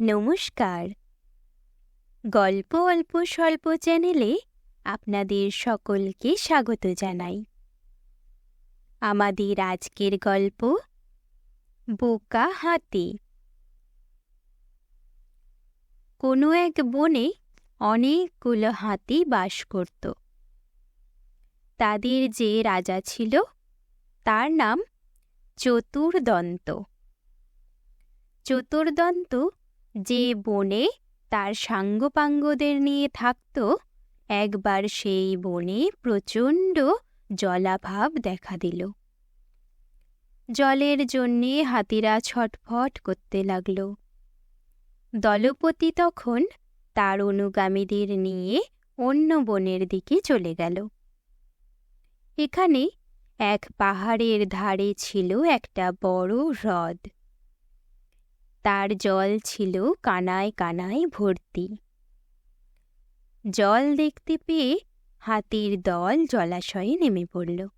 নমস্কার। গল্প অল্প স্বল্প চ্যানেলে আপনাদের সকলকে স্বাগত জানাই। আমাদের আজকের গল্প বোকা হাতি। কোনো এক বনে অনেকগুলো হাতি বাস করত। তাদের যে রাজা ছিল, তার নাম চতুর্দন্ত। চতুর্দন্ত যে বনে তার সাঙ্গপাঙ্গদের নিয়ে থাকত, একবার সেই বনে প্রচণ্ড জলাভাব দেখা দিল। জলের জন্যে হাতিরা ছটফট করতে লাগল। দলপতি তখন তার অনুগামীদের নিয়ে অন্য বনের দিকে চলে গেল। এখানে এক পাহাড়ের ধারে ছিল একটা বড় হ্রদ। তার জল ছিল কানায় কানায় ভর্তি। জল দেখতে পেয়ে হাতির দল জলাশয়ে নেমে পড়ল।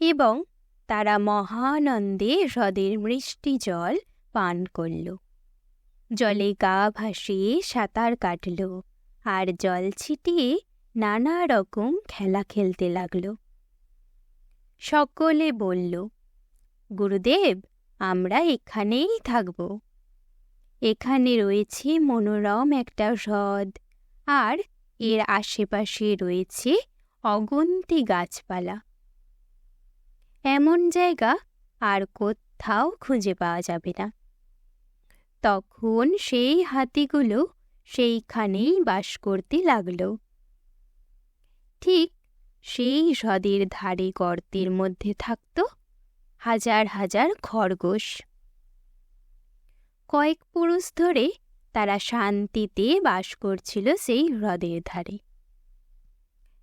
এবং তারা মহানন্দে হ্রদের মিষ্টি জল পান করল। জলে গা ভাসিয়ে সাঁতার কাটল আর জল ছিটিয়ে নানা রকম খেলা খেলতে লাগল। সকলে বলল, গুরুদেব আমরা এখানেই থাকব। এখানে রয়েছে মনোরম একটা হ্রদ, আর এর আশেপাশে রয়েছে অগন্তি গাছপালা। এমন জায়গা আর কোথাও খুঁজে পাওয়া যাবে না। তখন সেই হাতিগুলো সেইখানেই বাস করতে লাগল। ঠিক সেই হ্রদের ধারে গর্তের মধ্যে থাকত হাজার হাজার খরগোশ। কয়েক পুরুষ ধরে তারা শান্তিতে বাস করছিল সেই হ্রদের ধারে।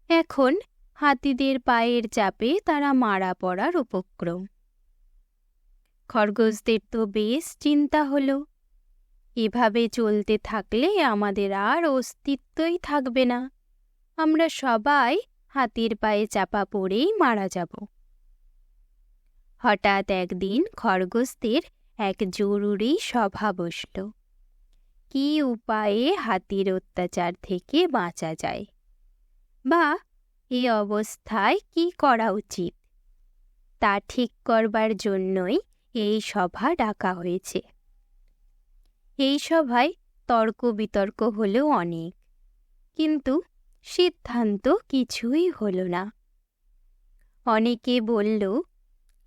এখন হাতিদের পায়ের চাপে তারা মারা পড়ার উপক্রম। খরগোশদের তো বেশ চিন্তা হলো। এভাবে চলতে থাকলে আমাদের আর অস্তিত্বই থাকবে না। আমরা সবাই হাতির পায়ে চাপা পড়েই মারা যাব। হঠাৎ একদিন খরগোশদের এক জরুরি সভা বসল। কি উপায়ে হাতির অত্যাচার থেকে বাঁচা যায়? বা, এ অবস্থায় কি করা উচিত? তা ঠিক করবার জন্যই এই সভা ডাকা হয়েছে। এই সভায় তর্ক বিতর্ক হলো অনেক, কিন্তু সিদ্ধান্ত কিছুই হল না। অনেকে বলল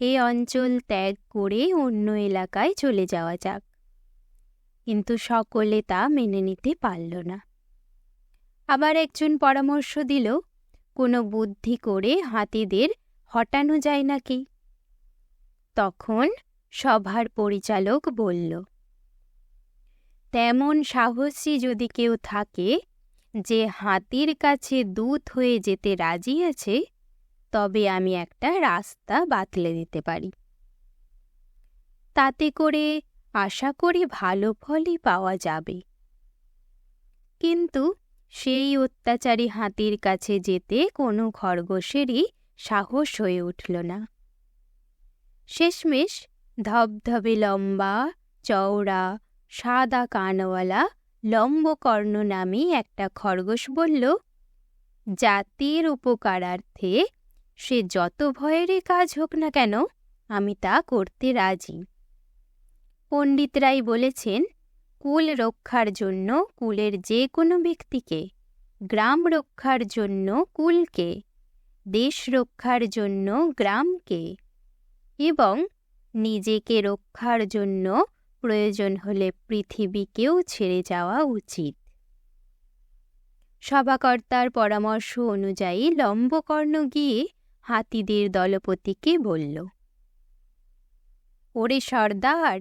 এ অঞ্চল ত্যাগ করে অন্য এলাকায় চলে যাওয়া যাক। কিন্তু সকলে তা মেনে নিতে পারল না। আবার একজন পরামর্শ দিল, কোনো বুদ্ধি করে হাতিদের হটানো যায় নাকি? তখন সভার পরিচালক বলল, তেমন সাহসী যদি কেউ থাকে যে হাতির কাছে দূত হয়ে যেতে রাজি আছে তবে আমি একটা রাস্তা বাতলে দিতে পারি। তাতে করে আশা করি ভালো ফলই পাওয়া যাবে। কিন্তু সেই অত্যাচারী হাতির কাছে যেতে কোনো খরগোশেরই সাহস হয়ে উঠল না। শেষমেশ ধবধবে লম্বা, চওড়া, সাদা কানওয়ালা লম্বকর্ণ নামে একটা খরগোশ বলল, জাতির উপকারার্থে সে যত ভয়েরই কাজ হোক না কেন, আমি তা করতে রাজি। পণ্ডিতরাই বলেছেন, কুল রক্ষার জন্য কুলের যে কোনো ব্যক্তিকে, গ্রাম রক্ষার জন্য কুলকে, দেশ রক্ষার জন্য গ্রামকে এবং নিজেকে রক্ষার জন্য প্রয়োজন হলে পৃথিবীকেও ছেড়ে যাওয়া উচিত। সভাকর্তার পরামর্শ অনুযায়ী লম্বকর্ণ গিয়ে হাতিদের দলপতিকে বলল, ওরে সর্দার,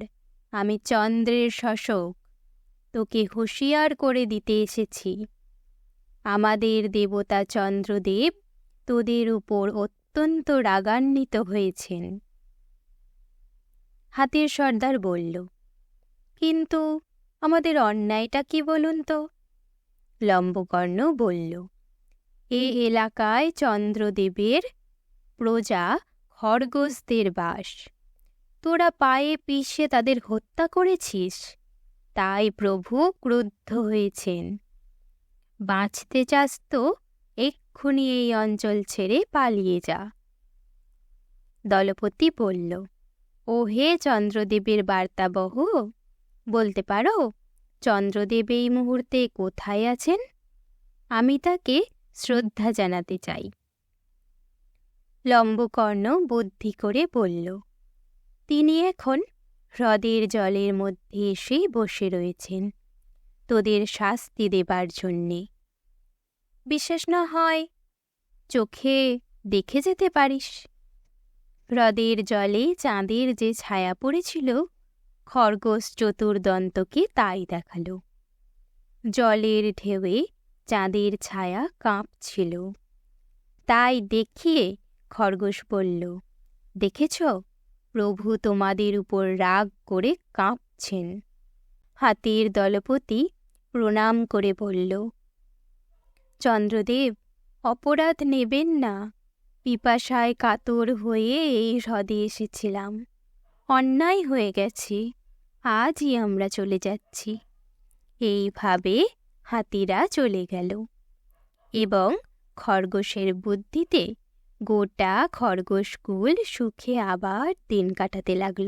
আমি চন্দ্রের শশক, তোকে হুঁশিয়ার করে দিতে এসেছি। আমাদের দেবতা চন্দ্রদেব তোদের উপর অত্যন্ত রাগান্বিত হয়েছেন। হাতির সর্দার বলল, কিন্তু আমাদের অন্যায়টা কি বলুন তো? লম্বকর্ণ বলল, এ এলাকায় চন্দ্রদেবের প্রজা খরগোশদের বাস। তোরা পায়ে পিষে তাদের হত্যা করেছিস। তাই প্রভু ক্রুদ্ধ হয়েছেন। বাঁচতে চাস তো, এক্ষুনি এই অঞ্চল ছেড়ে পালিয়ে যা। দলপতি বলল ও হে চন্দ্রদেবের বার্তাবহ, বলতে পারো, চন্দ্রদেব এই মুহূর্তে কোথায় আছেন? আমি তাকে শ্রদ্ধা জানাতে চাই। লম্বকর্ণ বুদ্ধি করে বলল, তিনি এখন হ্রদের জলের মধ্যে এসে বসে রয়েছেন। তোদের শাস্তি দেবার জন্যে। বিশেষ না হয় চোখে দেখে যেতে পারিস। হ্রদের জলে চাঁদের যে ছায়া পড়েছিল, খরগোশ চতুর্দন্তকে তাই দেখাল। জলের ঢেউয়ে চাঁদের ছায়া কাঁপছিল। তাই দেখিয়ে খরগোশ বলল, দেখেছ? প্রভু তোমাদের উপর রাগ করে কাঁপছেন। হাতির দলপতি প্রণাম করে বলল, চন্দ্রদেব, অপরাধ নেবেন না। পিপাসায় কাতর হয়ে এই হ্রদে এসেছিলাম। অন্যায় হয়ে গেছে। আজই আমরা চলে যাচ্ছি। এইভাবে হাতিরা চলে গেল এবং খরগোশের বুদ্ধিতে গোটা খরগোশকুল সুখে আবার দিন কাটাতে লাগল।